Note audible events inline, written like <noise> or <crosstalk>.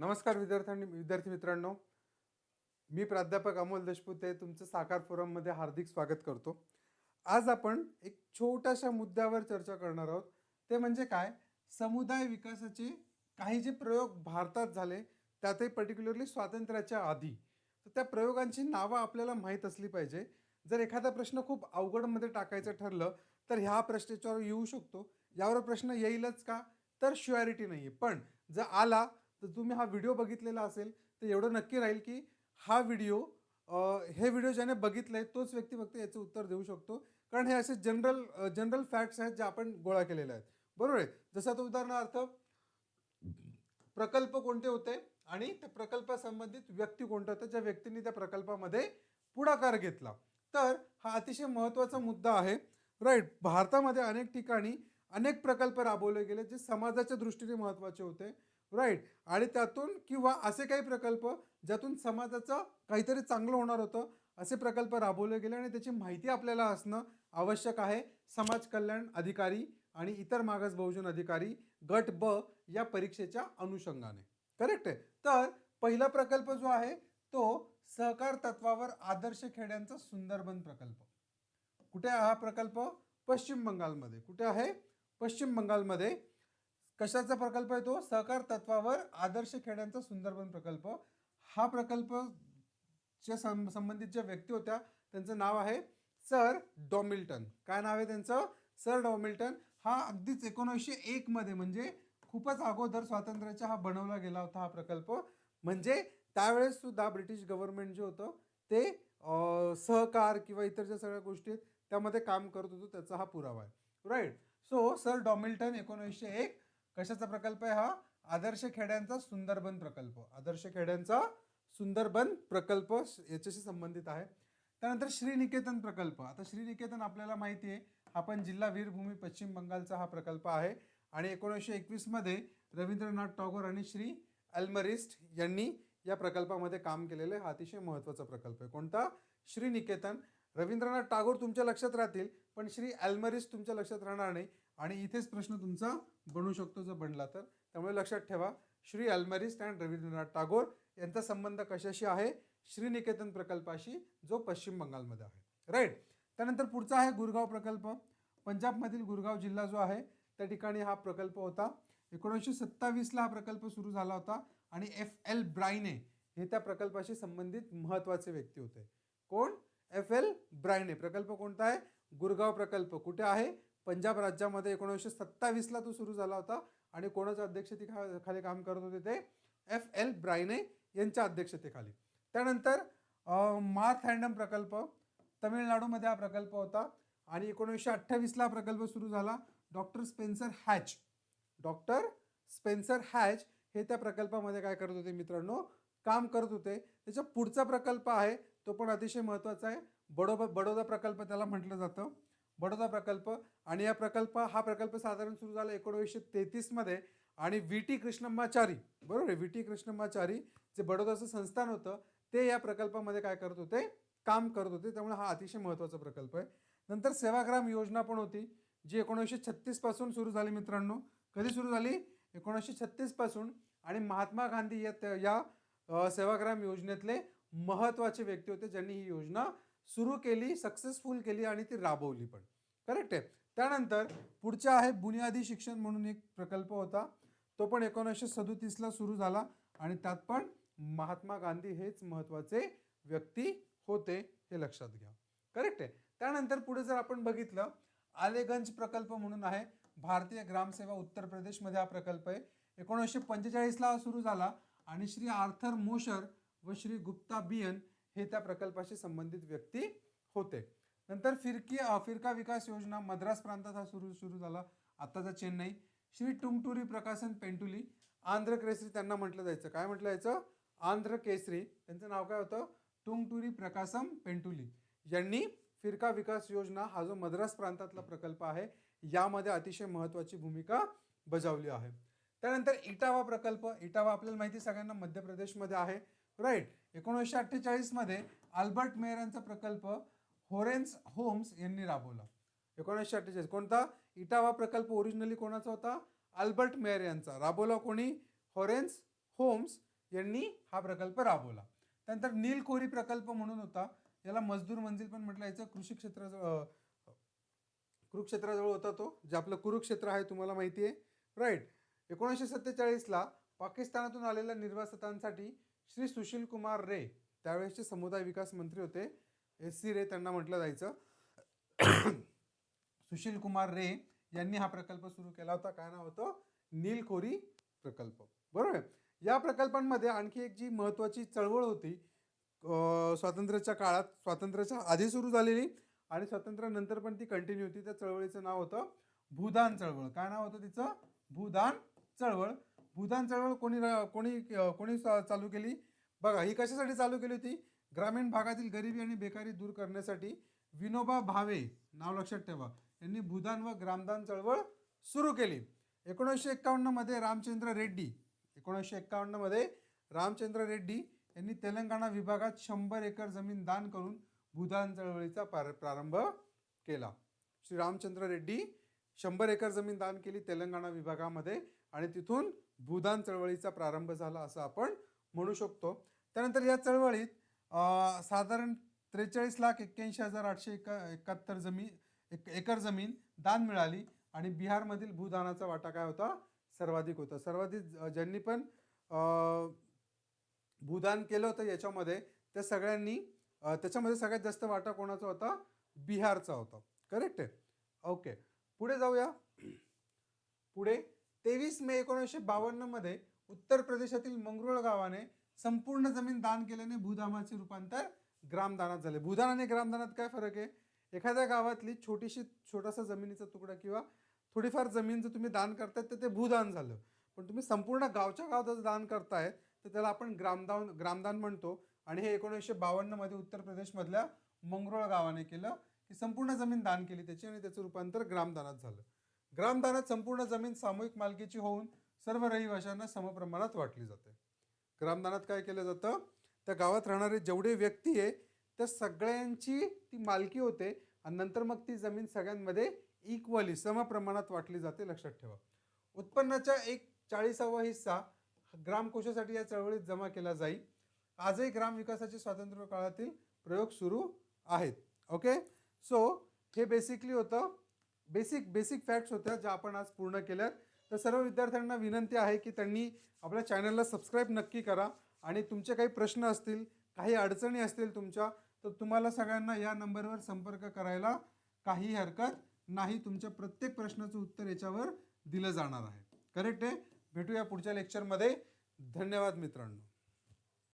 नमस्कार विद्यार्थ्यांनी विद्यार्थी मित्रांनो. मी प्राध्यापक अमोल देशपुते तुमचं साकार फोरममध्ये हार्दिक स्वागत करतो. आज आपण एक छोट्याशा मुद्द्यावर चर्चा करणार आहोत. ते म्हणजे काय? समुदाय विकासाचे काही जे प्रयोग भारतात झाले त्यातही पर्टिक्युलरली स्वातंत्र्याच्या आधी. तर त्या प्रयोगांची नावं आपल्याला माहीत असली पाहिजे. जर एखादा प्रश्न खूप अवघडमध्ये टाकायचं ठरलं तर ह्या प्रश्नाच्यावर येऊ शकतो. यावर प्रश्न येईलच का? तर शुअरिटी नाही आहे पण जर आला तर तुम्ही हा व्हिडिओ बघितलेला असेल तर एवढं नक्की राहील की हा व्हिडिओ हे व्हिडिओ ज्याने बघितलं आहे तोच व्यक्ती फक्त याचं उत्तर देऊ शकतो. कारण हे असे जनरल जनरल फॅक्ट्स आहेत जे आपण गोळा केलेले आहेत. बरोबर आहे? जसं आता उदाहरणार्थ प्रकल्प कोणते होते आणि त्या प्रकल्पासंबंधित व्यक्ती कोणतं होतं ज्या व्यक्तींनी त्या प्रकल्पामध्ये पुढाकार घेतला. तर हा अतिशय महत्त्वाचा मुद्दा आहे. राईट भारतामध्ये अनेक ठिकाणी अनेक प्रकल्प राबवले गेले जे समाजाच्या दृष्टीने महत्त्वाचे होते. राईट आणि त्यातून किंवा असे काही प्रकल्प ज्यातून समाजाचं काहीतरी चांगलं होणार होतं असे प्रकल्प राबवले गेले आणि त्याची माहिती आपल्याला असणं आवश्यक आहे. समाज कल्याण अधिकारी आणि इतर मागास बहुजन अधिकारी गट ब या परीक्षेच्या अनुषंगाने. करेक्ट आहे? तर पहिला प्रकल्प जो आहे तो सहकार तत्वावर आदर्श खेड्यांचा सुंदरबन प्रकल्प. कुठे आहे हा प्रकल्प? पश्चिम बंगालमध्ये. कुठे आहे? पश्चिम बंगालमध्ये. कशाचा प्रकल्प आहे तो? सहकार तत्वावर आदर्श खेड्यांचा सुंदरबन प्रकल्प. हा प्रकल्प च्या सं- संबंधित ज्या व्यक्ती होत्या त्यांचं नाव आहे सर डॉमिल्टन. काय नाव आहे त्यांचं? सर डॉमिल्टन. हा अगदीच एकोणीसशे एकमध्ये म्हणजे खूपच अगोदर स्वातंत्र्याच्या हा बनवला गेला होता हा प्रकल्प. म्हणजे त्यावेळेस सुद्धा ब्रिटिश गव्हर्नमेंट जे होतं ते सहकार किंवा इतर ज्या सगळ्या गोष्टी आहेत त्यामध्ये काम करत होतो त्याचा हा पुरावा आहे. राईट सो सर डॉमिल्टन एकोणीसशे एक कशाचा प्रकल्प आहे हा? आदर्श खेड्यांचा सुंदरबन प्रकल्प. आदर्श खेड्यांचा सुंदरबन प्रकल्प याच्याशी संबंधित आहे. त्यानंतर श्रीनिकेतन प्रकल्प. आता श्रीनिकेतन आपल्याला माहिती आहे हा पण जिल्हा वीरभूमी पश्चिम बंगालचा हा प्रकल्प आहे आणि एकोणीसशे एकवीसमध्ये रवींद्रनाथ टागोर आणि श्री अल्मरिस्ट यांनी या प्रकल्पामध्ये काम केलेलं आहे हा अतिशय महत्त्वाचा प्रकल्प आहे. कोणता? श्रीनिकेतन. रवींद्रनाथ टागोर तुमच्या लक्षात राहतील पण श्री अल्मरिस्ट तुमच्या लक्षात राहणार नाही. आणि इथेच प्रश्न तुमचा बनू शकतो जर बनला तर. त्यामुळे लक्षात ठेवा श्री अल्मरिस्ट अँड रवींद्रनाथ टागोर यांचा संबंध कशाशी आहे? श्रीनिकेतन प्रकल्पाशी जो पश्चिम बंगालमध्ये आहे. राईट त्यानंतर पुढचा आहे गुरगाव प्रकल्प. पंजाबमधील गुरगाव जिल्हा जो आहे त्या ठिकाणी हा प्रकल्प होता. एकोणीसशे सत्तावीसला हा प्रकल्प सुरू झाला होता आणि एफ एल ब्रायने हे त्या प्रकल्पाशी संबंधित महत्त्वाचे व्यक्ती होते. कोण? एफ एल ब्रायने प्रकल्प कोणता आहे? गुरगाव प्रकल्प. कुठे आहे? पंजाब राज्यामध्ये एकोणीसशे सत्तावीसला तो सुरू झाला होता आणि कोणाच्या खाली काम करत होते ते? एफ. एल. ब्रायने यांच्या अध्यक्षतेखाली. त्यानंतर मार्थ हँडम प्रकल्प तमिळनाडूमध्ये हा प्रकल्प होता आणि एकोणीसशे अठ्ठावीसला हा प्रकल्प सुरू झाला. Doctor Spencer Hatch. Doctor Spencer Hatch हे त्या प्रकल्पामध्ये काय करत होते मित्रांनो? काम करत होते. त्याच्या पुढचा प्रकल्प आहे तो पण अतिशय महत्त्वाचा आहे. बडोबा बडोदा प्रकल्प त्याला म्हटलं जातं. बडोदा प्रकल्प. आणि या प्रकल्प हा प्रकल्प साधारण सुरू झाला एकोणीसशे तेहतीसमध्ये आणि व्ही टी कृष्णम्माचारी बरोबर आहे? व्ही टी कृष्णम्माचारी जे बडोदाचं संस्थान होतं ते या प्रकल्पामध्ये काय करत होते? काम करत होते. त्यामुळे हा अतिशय महत्त्वाचा प्रकल्प आहे. नंतर सेवाग्राम योजना पण होती जी एकोणीसशे छत्तीसपासून सुरू झाली मित्रांनो. कधी सुरू झाली? एकोणीसशे छत्तीसपासून आणि महात्मा गांधी या त्या- या सेवाग्राम योजनेतले महत्त्वाचे व्यक्ती होते ज्यांनी ही योजना सुरू केली सक्सेसफुल केली आणि ती राबवली पण. करेक्ट आहे. त्यानंतर पुढच्या आहे बुनियादी शिक्षण म्हणून एक प्रकल्प होता. तो पण एकोणीसशे सदोतीसला सुरू झाला आणि त्यात पण महात्मा गांधी हेच महत्त्वाचे व्यक्ती होते हे लक्षात घ्या. करेक्ट आहे. त्यानंतर पुढे जर आपण बघितलं आलेगंज प्रकल्प म्हणून आहे. भारतीय ग्रामसेवा उत्तर प्रदेशमध्ये हा प्रकल्प आहे. एकोणीसशे पंचेचाळीसला सुरू झाला आणि श्री आर्थर मोशर व श्री गुप्ता बियन हे त्या प्रकल्पाशी संबंधित व्यक्ती होते. नंतर फिरकी फिरका विकास योजना मद्रास प्रांतात हा सुरू सुरू झाला. आत्ताचा चेन्नई. श्री टुंगटुरी प्रकाशन पेंटुली आंध्र केसरी त्यांना म्हटलं जायचं. काय म्हटलं जायचं? आंध्र केसरी. त्यांचं नाव काय होतं? टुंगटुरी प्रकाशम पेंटुली. यांनी फिरका विकास योजना हा जो मद्रास प्रांतातला प्रकल्प आहे यामध्ये अतिशय महत्त्वाची भूमिका बजावली आहे. त्यानंतर इटावा प्रकल्प. इटावा आपल्याला माहिती सगळ्यांना मध्य प्रदेशमध्ये आहे. राईट एकोणीसशे अठ्ठेचाळीसमध्ये आल्बर्ट मेयर यांचा प्रकल्प होरेन्स होम्स यांनी राबवला. एकोणीसशे अठ्ठेचाळीस. कोणता? इटावा प्रकल्प ओरिजिनली कोणाचा होता? अल्बर्ट मेयर यांचा राबवला कोणी? होरेन्स होम्स यांनी हा प्रकल्प राबवला. त्यानंतर नीलखोरी प्रकल्प म्हणून होता. याला मजदूर मंजिल पण म्हटलं यायचं कृषी क्षेत्राजवळ कुरुक्षेत्राजवळ होता तो जे आपलं कुरुक्षेत्र आहे तुम्हाला माहिती आहे. राईट एकोणीसशे सत्तेचाळीसला पाकिस्तानातून आलेल्या निर्वासितांसाठी श्री सुशील कुमार रे त्यावेळेसचे समुदाय विकास मंत्री होते. एस सी रे त्यांना म्हटलं जायचं. <coughs> सुशील कुमार रे यांनी हा प्रकल्प सुरू केला होता. काय नाव होतं? नीलखोरी प्रकल्प. बरोबर या प्रकल्पांमध्ये आणखी एक जी महत्त्वाची चळवळ होती स्वातंत्र्याच्या काळात स्वातंत्र्याच्या आधी सुरू झालेली आणि स्वातंत्र्यानंतर पण ती कंटिन्यू होती. त्या चळवळीचं नाव होतं भूदान चळवळ. काय नाव होतं तिचं? भूदान चळवळ. भूदान चळवळ कोणी कोणी कोणी चालू केली? बघा ही कशासाठी चालू केली होती? ग्रामीण भागातील गरिबी आणि बेकारी दूर करण्यासाठी विनोबा भावे नाव लक्षात ठेवा यांनी भूदान व ग्रामदान चळवळ सुरू केली. एकोणीसशे एक्कावन्नमध्ये रामचंद्र रेड्डी एकोणीसशे एक्कावन्नमध्ये रामचंद्र रेड्डी यांनी तेलंगणा विभागात शंभर एकर जमीन दान करून भूदान चळवळीचा पार प्रारंभ केला. श्री रामचंद्र रेड्डी शंभर एकर जमीन दान केली तेलंगणा विभागामध्ये. आणि तिथून भूदान चळवळीचा प्रारंभ झाला असं आपण म्हणू शकतो. त्यानंतर या चळवळीत साधारण त्रेचाळीस लाख एक्क्याऐंशी हजार आठशे एका एकाहत्तर जमीन एक एकर जमीन दान मिळाली आणि बिहारमधील भूदानाचा वाटा काय होता? सर्वाधिक होता. सर्वाधिक ज्यांनी पण भूदान केलं होतं याच्यामध्ये त्या सगळ्यांनी त्याच्यामध्ये सगळ्यात जास्त वाटा कोणाचा होता? बिहारचा होता. करेक्ट आहे? ओके. पुढे जाऊया. पुढे तेवीस मे एकोणीसशे बावन्नमध्ये उत्तर प्रदेशातील मंगरुळ गावाने संपूर्ण जमीन दान केल्याने भूधामाचे रूपांतर ग्रामदानात झाले. भूदान आणि ग्रामदानात काय फरक आहे? एखाद्या गावातली छोटीशी छोटासा जमिनीचा तुकडा किंवा थोडीफार जमीन जर तुम्ही दान करतायत तर ते भूदान झालं. पण तुम्ही संपूर्ण गावच्या गावात जर दान करतायत तर त्याला आपण ग्रामदान ग्रामदान म्हणतो. आणि हे एकोणीसशे बावन्नमध्ये उत्तर प्रदेशमधल्या मंगरुळ गावाने केलं की संपूर्ण जमीन दान केली त्याची आणि त्याचं रूपांतर ग्रामदानात झालं. ग्रामदानात संपूर्ण जमीन सामूहिक मालकीची होऊन सर्व रहिवाशांना समप्रमाणात वाटली जाते. ग्रामदानात काय केलं जातं? त्या गावात राहणारे जेवढे व्यक्ती आहे त्या सगळ्यांची ती मालकी होते आणि नंतर मग ती जमीन सगळ्यांमध्ये इक्वली समप्रमाणात वाटली जाते लक्षात ठेवा. उत्पन्नाच्या एक चाळीसावा हिस्सा ग्रामकोशासाठी या चळवळीत जमा केला जाईल. आजही ग्रामविकासाचे स्वातंत्र्य काळातील प्रयोग सुरू आहेत. ओके सो हे बेसिकली होतं बेसिक बेसिक फॅक्ट्स होत्या ज्या आपण आज पूर्ण केल्यात. तर सर्व विद्यार्थ्यांना विनंती आहे की त्यांनी आपल्या चॅनलला सबस्क्राईब नक्की करा आणि तुमचे काही प्रश्न असतील काही अडचणी असतील तुमच्या तर तुम्हाला सगळ्यांना या नंबरवर संपर्क करायला काही हरकत नाही. तुमच्या प्रत्येक प्रश्नाचं उत्तर याच्यावर दिलं जाणार आहे. करेक्ट आहे? भेटूया पुढच्या लेक्चरमध्ये धन्यवाद मित्रांनो.